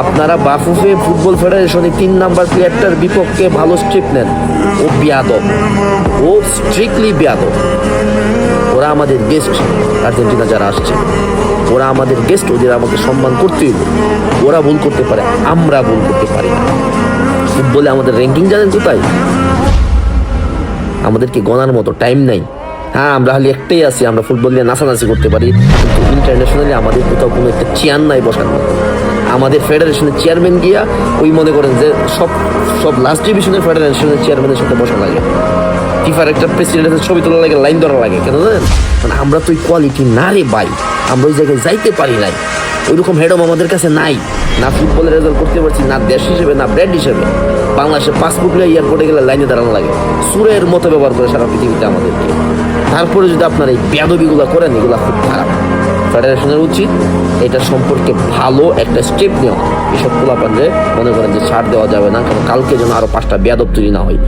আপনারা বাফুফে ফুটবল ফেডারেশনে তিন নাম্বার প্লেয়ারটার বিপক্ষে ভালো স্ট্রিপ নেন। ও বিয়াদব। ও স্ট্রিক্টলি বিয়াদব। ওরা আমাদের গেস্ট আর্জেন্টিনা যারা আসছে, ওরা আমাদের গেস্ট ওদের আমাকে সম্মান করতেই। ওরা ভুল করতে পারে, আমরা ভুল করতে পারি না। ফুটবলে আমাদের র্যাঙ্কিং জানেন কোথায়? আমাদেরকে গণার মতো টাইম নাই। হ্যাঁ আমরা খালি একটাই আছি, আমরা ফুটবল নিয়ে নাচানাচি করতে পারি, কিন্তু ইন্টারন্যাশনালি আমাদের কোথাও কোনো একটা চেয়ার নাই মতো। আমাদের ফেডারেশনের চেয়ারম্যান গিয়া ওই মনে করেন যে সব সব লাস্ট ডিভিশনের ফেডারেশনের চেয়ারম্যানের সাথে বসা লাগে। ফিফার একটা প্রেসিডেন্টের ছবি তোলা লাগে লাইন ধরা লাগে, কেন জানেন? মানে আমরা তো ওই কোয়ালিটি না রে ভাই, আমরা ওই জায়গায় যাইতে পারি নাই। ওইরকম হেডম আমাদের কাছে নাই, না ফুটবলের রেজাল্ট করতে পারছি, না দেশ হিসেবে, না ব্র্যান্ড হিসেবে। বাংলাদেশে পাসপোর্ট নিয়ে এয়ারপোর্টে গেলে লাইনে দাঁড়ানো লাগে। সুরের মতো ব্যবহার করে সারা পৃথিবীতে আমাদেরকে। তারপরে যদি আপনার এই বেদবিগুলো করেন, এগুলো খুব খারাপ। ফেডারেশনের উচিত এটা সম্পর্কে ভালো একটা স্টেপ নেওয়া। এসব পোলাপানরে মনে করেন যে ছাড় দেওয়া যাবে না, কারণ কালকে যেন আরও পাঁচটা বেয়াদব তৈরি না হয়।